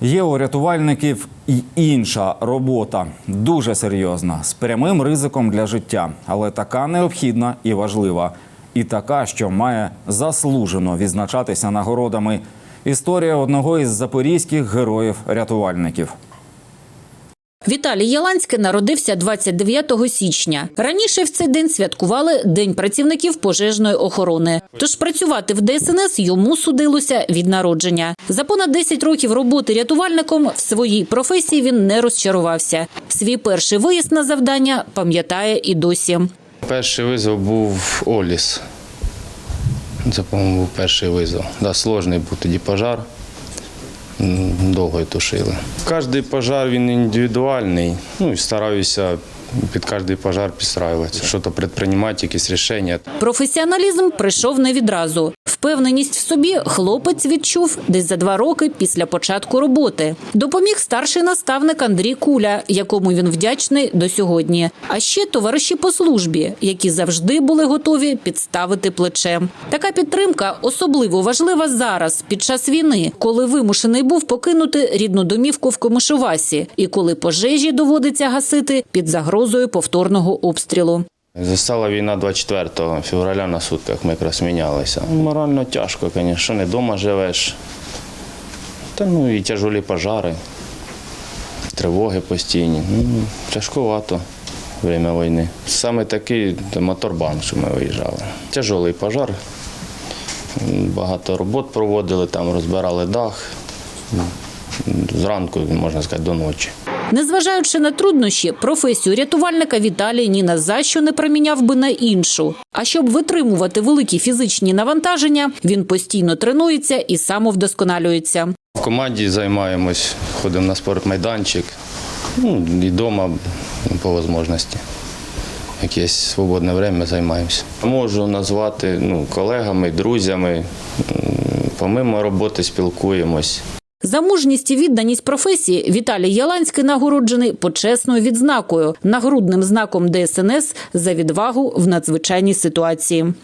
Є у рятувальників і інша робота, дуже серйозна, з прямим ризиком для життя, але така необхідна і важлива, і така, що має заслужено відзначатися нагородами. Історія одного із запорізьких героїв-рятувальників. Віталій Яланський народився 29 січня. Раніше в цей день святкували День працівників пожежної охорони. Тож працювати в ДСНС йому судилося від народження. За понад 10 років роботи рятувальником в своїй професії він не розчарувався. Свій перший виїзд на завдання пам'ятає і досі. Перший визов був Оліс. Це, по-моєму, був перший визов. Да, сложний був тоді пожар. Довго і тушили. Кожний пожар він індивідуальний. Ну і стараюся під кожний пожар підстраюватися. Що то предприймати, якісь рішення. Професіоналізм прийшов не відразу. Впевненість в собі хлопець відчув десь за два роки після початку роботи. Допоміг старший наставник Андрій Куля, якому він вдячний до сьогодні. А ще товариші по службі, які завжди були готові підставити плече. Така підтримка особливо важлива зараз, під час війни, коли вимушений був покинути рідну домівку в Комишувасі, і коли пожежі доводиться гасити під загрозою повторного обстрілу. Застала війна 24 февраля на сутках, ми якраз мінялися. Морально тяжко, звісно, не вдома живеш. Та ну і тяжолі пожари, тривоги постійні. Ну, тяжкувато время війни. Саме такий то моторбан, що ми виїжджали. Тяжолий пожар. Багато робот проводили, там розбирали дах. Зранку, можна сказати, до ночі. Незважаючи на труднощі, професію рятувальника Віталій ні на за що не проміняв би на іншу. А щоб витримувати великі фізичні навантаження, він постійно тренується і самовдосконалюється. В команді займаємось, ходимо на спортмайданчик, ну, і вдома по можливості. Якесь свободне время займаємося. Можу назвати ну, колегами, друзями. Помимо роботи спілкуємось. За мужність і відданість професії Віталій Яланський нагороджений почесною відзнакою, нагрудним знаком ДСНС за відвагу в надзвичайній ситуації.